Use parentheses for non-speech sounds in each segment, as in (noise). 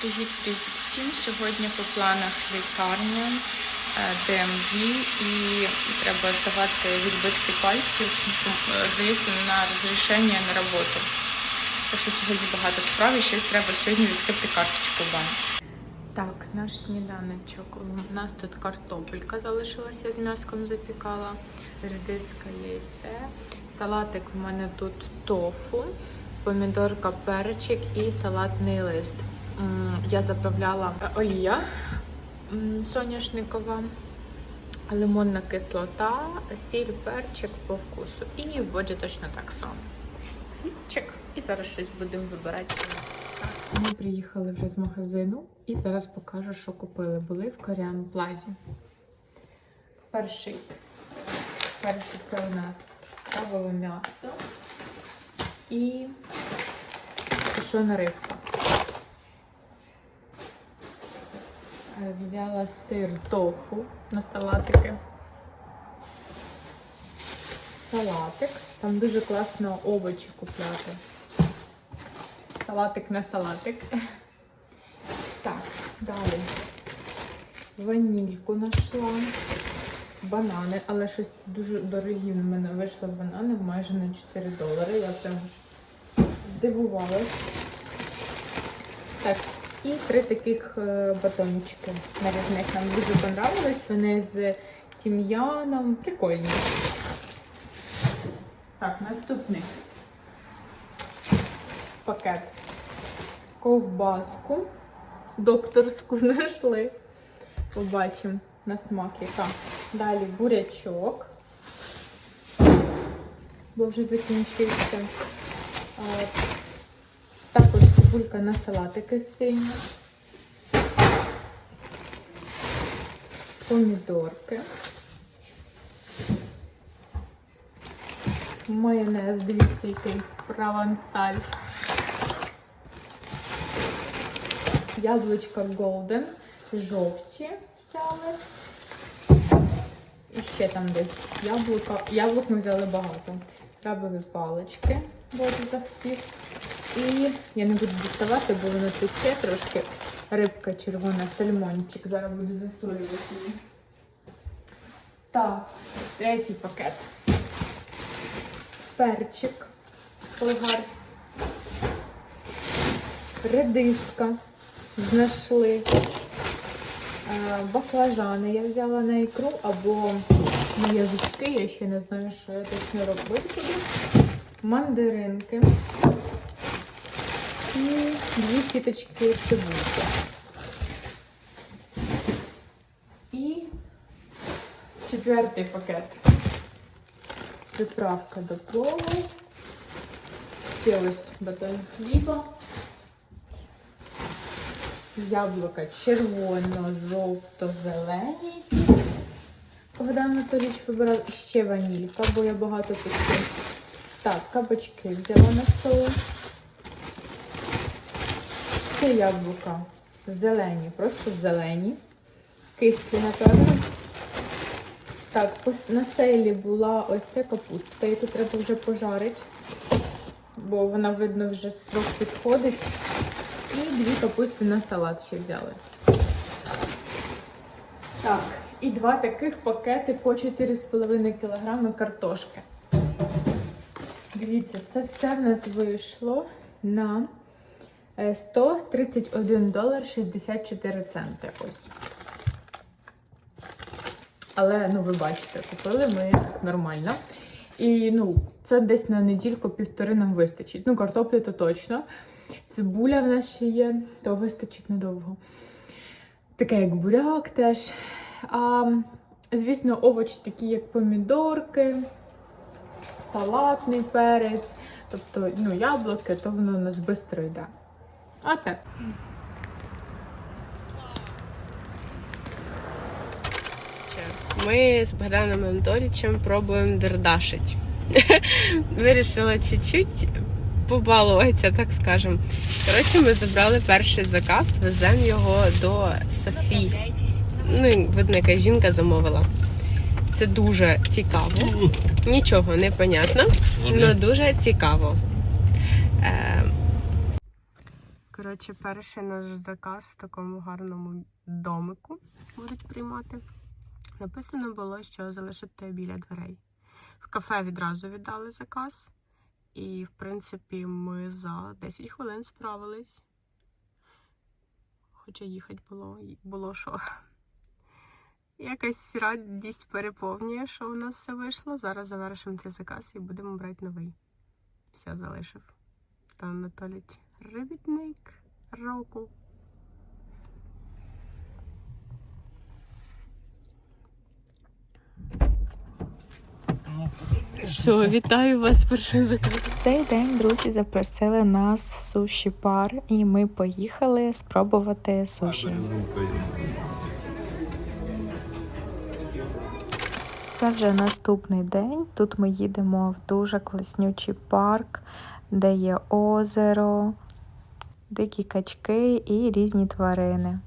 Привіт, привіт всім. Сьогодні по планах лікарня, е, ДМВ і треба здавати відбитки пальців, е, здається, на розрішення на роботу. Так що сьогодні багато справ і щось треба сьогодні відкрити карточку в банк. Так, наш сніданочок. У нас тут картопелька залишилася з м'яском запікала, редиска яйце, салатик в мене тут тофу, помідорка, перчик і салатний лист. Я заправляла е, олія соняшникова, лимонна кислота, сіль, перчик по вкусу. І в боді точно так само. Чек. І зараз щось будемо вибирати. Ми приїхали вже з магазину і зараз покажу, що купили. Були в Коріан Плазі. Перший. Перший це у нас кавове м'ясо і сушена рибка. Взяла сир тофу на салатики. Салатик. Там дуже класно овочі купляти. Салатик на салатик. Так, далі. Ванільку знайшла. Банани, але щось дуже дорогі в мене вийшли банани майже на 4 долари. Я прям здивувалась. Так, і три таких е, батончики нарізних. Нам дуже понравились. Вони з тім'яном. Прикольні. Так, наступний пакет. Ковбаску. Докторську (laughs) знайшли. Побачимо на смак яка. Далі бурячок. Бо вже закінчився. Цибулька на салатики синя. Помідорки. Майонез, дивіться, який провансаль. Яблучка Golden, жовті взяли. І ще там десь яблука. Яблук ми взяли багато. Крабові палички, Боже захотів. І я не буду діставати, бо воно тече трошки. Рибка червона, сальмончик. Зараз буду засолювати її. Так, третій пакет. Перчик. Болгар. Редиска. Знайшли. Е, Баклажани я взяла на ікру або на язички, я ще не знаю, що я точно робити. Мандаринки. І дві сіточки цибульки. І четвертий пакет. Приправка до плову. Ще ось батон хліба. Яблука червоно-жовто-зелені. Богдан Анатолійович вибирав ще ванілька, бо я багато печу. Так, кабачки взяла на стол. Ще яблука зелені, просто зелені. Кислі, напевно. Так, на сейлі була ось ця капуста, яку треба вже пожарити, бо вона, видно, вже срок підходить. І дві капусти на салат ще взяли. Так, і два таких пакети по 4,5 кг картошки. Дивіться, це все в нас вийшло на 131 долар 64 центи. Ось. Але, ну, ви бачите, купили ми нормально. І ну, це десь на недільку півтори нам вистачить. Ну, картоплі то точно. Цибуля в нас ще є, то вистачить надовго. Таке, як буряк теж. А, звісно, овочі такі, як помідорки, салатний перець, тобто ну, яблуки, то воно у нас швидко йде. А так. Ми з Богданом Анатолійовичем пробуємо дердашить. (laughs) Вирішила чуть-чуть побалуватися, так скажемо. Коротше, ми забрали перший заказ, веземо його до Софії. Ну, видно, яка жінка замовила. Це дуже цікаво. Нічого не понятно, але дуже цікаво. Коротше, перший наш заказ в такому гарному домику будуть приймати. Написано було, що залишити біля дверей. В кафе відразу віддали заказ. І, в принципі, ми за 10 хвилин справились. Хоча їхати було, було що. Якась радість переповнює, що у нас все вийшло. Зараз завершимо цей заказ і будемо брати новий. Все залишив. Та Анатолій робітник року. Що, вітаю вас з першим заказом. Цей день друзі запросили нас в суші бар, і ми поїхали спробувати суші. Це вже наступний день. Тут ми їдемо в дуже класнючий парк, де є озеро, дикі качки і різні тварини.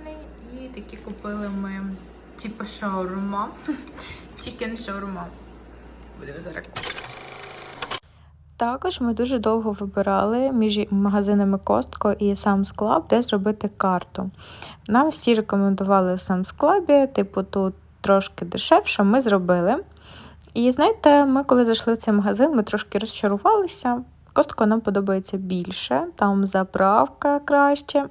Червоний і такі купили ми типу шаурма. (laughs) Чікен шаурма. Будемо зараз кушати. Також ми дуже довго вибирали між магазинами Costco і Sam's Club, де зробити карту. Нам всі рекомендували в Sam's Club, типу тут трошки дешевше, ми зробили. І знаєте, ми коли зайшли в цей магазин, ми трошки розчарувалися. Костко нам подобається більше, там заправка краще.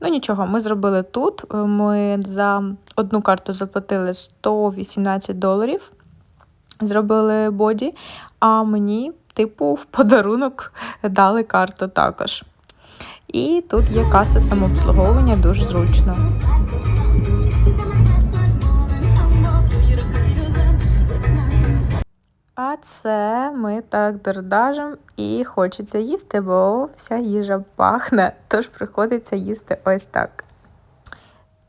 Ну нічого, ми зробили тут. Ми за одну карту заплатили 118 доларів. Зробили боді, а мені, типу, в подарунок дали карту також. І тут є каса самообслуговування, дуже зручно. Це ми так дордажимо і хочеться їсти, бо вся їжа пахне, тож приходиться їсти ось так.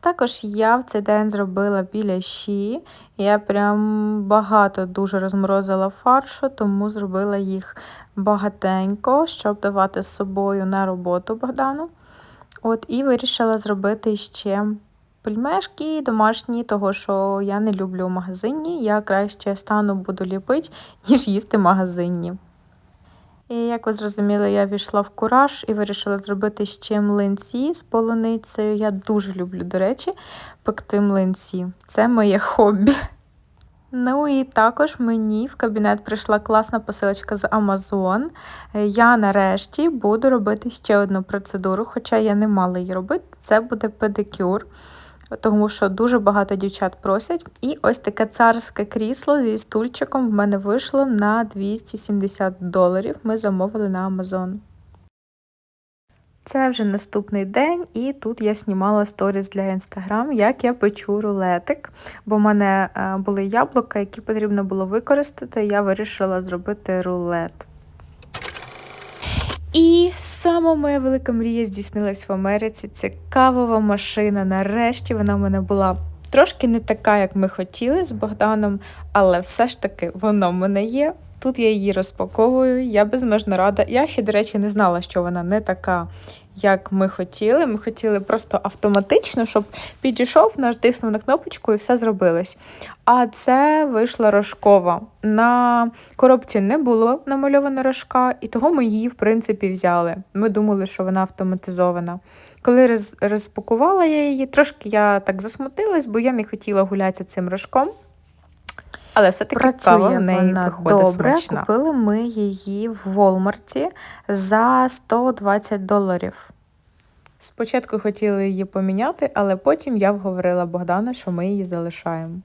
Також я в цей день зробила біляші. Я прям багато дуже розморозила фаршу, тому зробила їх багатенько, щоб давати з собою на роботу Богдану. От і вирішила зробити ще пельмешки домашні, того що я не люблю в магазині. Я краще стану буду ліпити, ніж їсти магазинні. І як ви зрозуміли, я війшла в кураж і вирішила зробити ще млинці з полуницею. Я дуже люблю, до речі, пекти млинці. Це моє хобі. Ну і також мені в кабінет прийшла класна посилочка з Amazon. Я нарешті буду робити ще одну процедуру, хоча я не мала її робити. Це буде педикюр, тому що дуже багато дівчат просять. І ось таке царське крісло зі стульчиком в мене вийшло на 270 доларів. Ми замовили на Amazon. Це вже наступний день, і тут я знімала сторіс для інстаграм, як я печу рулетик. Бо в мене е, були яблука, які потрібно було використати. Я вирішила зробити рулет. І сама моя велика мрія здійснилась в Америці. Це кавова машина. Нарешті вона в мене була трошки не така, як ми хотіли з Богданом, але все ж таки воно в мене є. Тут я її розпаковую, я безмежно рада. Я ще, до речі, не знала, що вона не така, як ми хотіли. Ми хотіли просто автоматично, щоб підійшов, натиснув на кнопочку і все зробилось. А це вийшла рожкова. На коробці не було намальовано рожка, і того ми її, в принципі, взяли. Ми думали, що вона автоматизована. Коли роз, розпакувала я її, трошки я так засмутилась, бо я не хотіла гулятися цим рожком. Але все-таки кава в неї виходить добре. смачна. Купили ми її в Волмарті за 120 доларів. Спочатку хотіли її поміняти, але потім я вговорила Богдана, що ми її залишаємо.